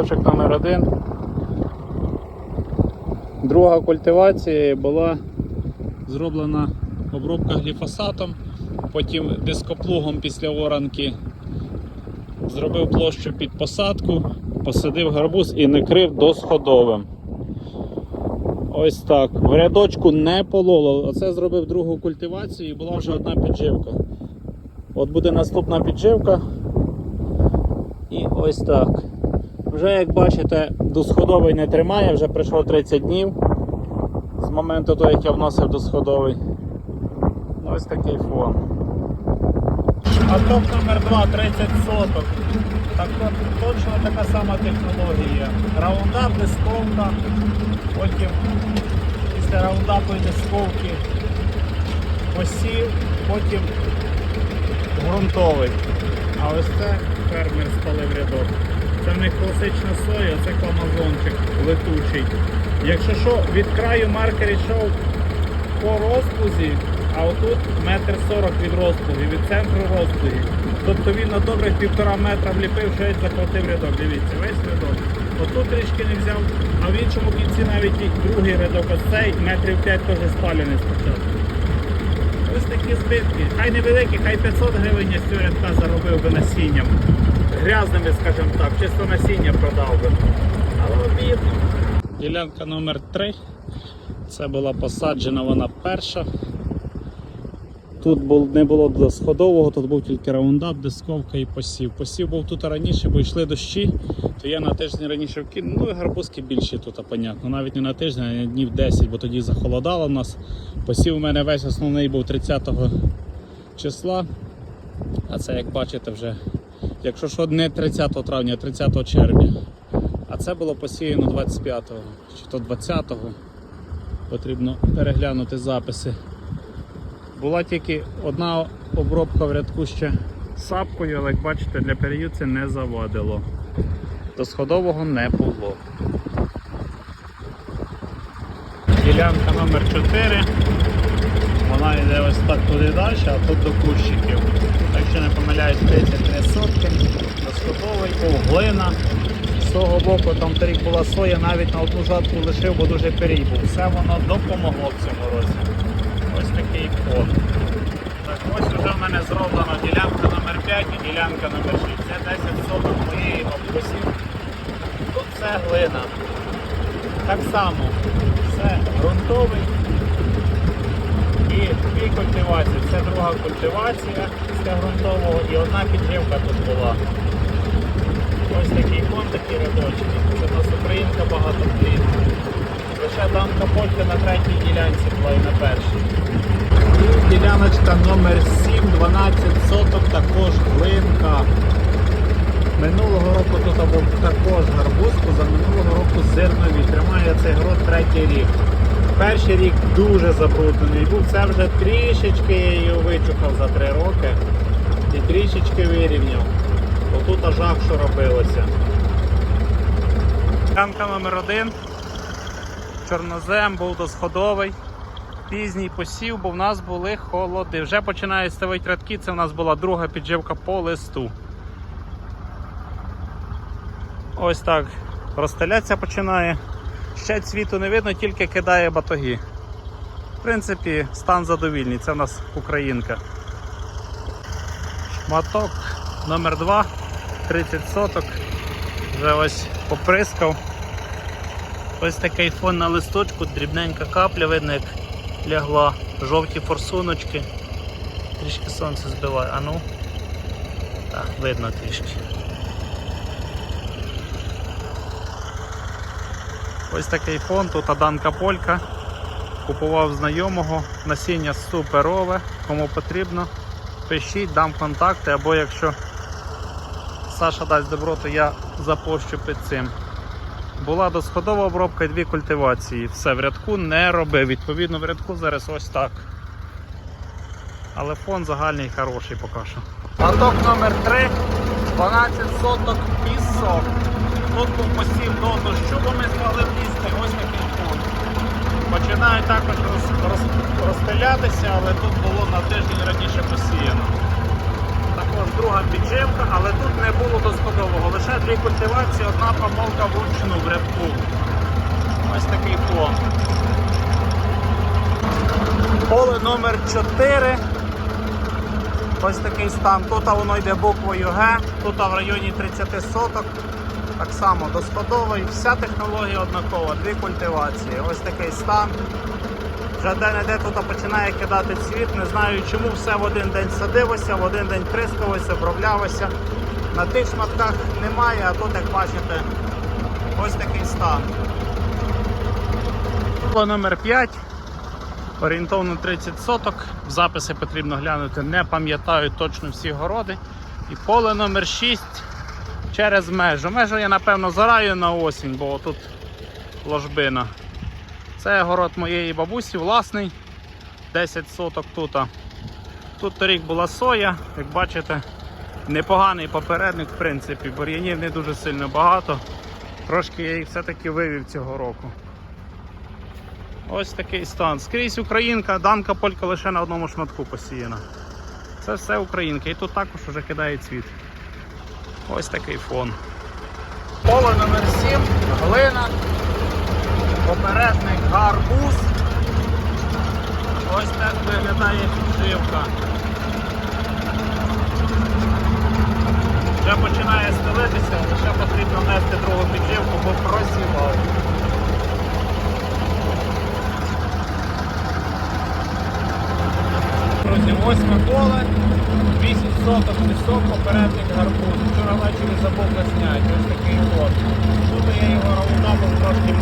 шматочок номер один. Друга культивація була зроблена обробка гліфосатом, потім дископлугом після оранки зробив площу під посадку, посадив гарбуз і накрив досходовим. Ось так. В рядочку не пололо. Оце зробив другу культивацію і була вже одна підживка. От буде наступна підживка. І ось так. Вже як бачите, досходовий не тримає, вже пройшло 30 днів з моменту того, як я вносив досходовий. Ось такий фон. А топ номер 2 30 соток. Так точно така сама технологія. Раундап, дисковка, потім після раундапу і дисковки посів, потім ґрунтовий. А ось це фермер спалив рядок. Це них класична соя, це кламазончик летучий. Якщо що, від краю маркер йшов по розпузі, а отут метр сорок від розпузі, від центру розпузі. Тобто він на добрих півтора метра вліпив, що я захватив рядок. Дивіться, весь рядок. Отут трішки не взяв, а в іншому кінці навіть і другий рядок, ось цей метрів 5 теж спалений спочатку. Такі збитки. Хай невеликі, хай 500 гривень я рядка заробив би насінням. Грязними, скажімо так, чисто насіння продав би. Але обідно. Ділянка номер 3 Це була посаджена вона перша. Тут не було до сходового, тут був тільки раундап, дисковка і посів. Посів був тут раніше, бо йшли дощі, то я на тиждень раніше вкинув. Ну і гарбузки більші тут, понятно. Навіть не на тиждень, а днів 10, бо тоді захолодало в нас. Посів у мене весь основний був 30 числа. А це, як бачите, вже, якщо що, не 30 травня, а 30 червня. А це було посіяно 25-го чи то 20-го. Потрібно переглянути записи. Була тільки одна обробка в рядку ще сапкою, але як бачите, для перію це не завадило. До сходового не було. Ділянка номер 4 Вона йде ось так туди далі, а тут до кущиків. Якщо не помиляюсь, 33 сотки, досходовий, о, глина. З того боку там торік була соя, навіть на одну жатку лишив, бо дуже перій був. Все воно допомогло в цьому році. Такий. Так, ось вже в мене зроблена ділянка номер 5 і ділянка номер 6. Це 10 соток моєї бабусі. Тут все глина. Так само, все ґрунтовий. І дві культивації. Це друга культивація після ґрунтового і одна підживка тут була. Ось такий фон, такі рядочки. Це у нас українка багато багатоплідна. Лише дамка полька на третій ділянці була і на першій. Діляночка номер 7, 12 соток, також глинка. Минулого року тут був також гарбуз, за минулого року зернові. Тримає цей город третій рік. Перший рік дуже забруднений був. Це вже трішечки я її вичухав за три роки і трішечки вирівняв. Отут аж що робилося. Ділянка номер один. Чорнозем був досходовий. Пізній посів, бо в нас були холоди. Вже починають ставити рядки, це в нас була друга підживка по листу. Ось так розстелятися починає. Ще цвіту не видно, тільки кидає батоги. В принципі, стан задовільний, це в нас українка. Шматок номер 2 30 соток. Вже ось поприскав. Ось такий фон на листочку, дрібненька капля, видно, як лягла, жовті форсуночки. Трішки сонце збиває. А ну. Так, видно трішки. Ось такий фон, тут Аданка Полька. Купував знайомого, насіння суперове, кому потрібно. Пишіть, дам контакти, або якщо Саша дасть добро, то я запощу під цим. Була досходова обробка і дві культивації. Все, в рядку не робив. Відповідно, в рядку зараз ось так. Але фон загальний хороший поки що. Лоток номер 3 12 соток пісок. Тут був посів до дощу, бо ми стали лізти. Ось такий фон. Починає також роз, роз, розпилятися, але тут було на тиждень раніше посіяно. Також друга підживка, але тут не було досходового, лише дві культивації, одна помилка вручну в рядку. Ось такий фон. Поле номер 4. Ось такий стан. Тут воно йде буквою Г, тут в районі 30 соток. Так само доскладовий. Вся технологія однакова, дві культивації. Ось такий стан. Вже де-не-де тут починає кидати цвіт. Не знаю чому все в один день садилося, в один день прискалося, оброблялося. На тих шматках немає, а тут, як бачите, ось такий стан. Поле номер 5. Орієнтовно 30 соток. В записи потрібно глянути, не пам'ятаю точно всі городи. І поле номер 6 через межу. Межу я напевно зараю на осінь, бо тут ложбина. Це город моєї бабусі, власний. 10 соток тут. Тут торік була соя, як бачите, непоганий попередник, в принципі, бур'янів не дуже сильно багато. Трошки я їх все-таки вивів цього року. Ось такий стан. Скрізь українка, данка полька лише на одному шматку посіяна. Це все українка. І тут також вже кидає цвіт. Ось такий фон. Поле номер 7, глина, попередник гарбуз. Ось так виглядає підживка. Вже починає стелитися, лише потрібно внести другу підживку, бо просівав. Друзі, восьме поле, 8 соток пісок, попередник гарбуз. Вчора ввечері забув засняти. Ось такий от. Тут я його раундапом трошки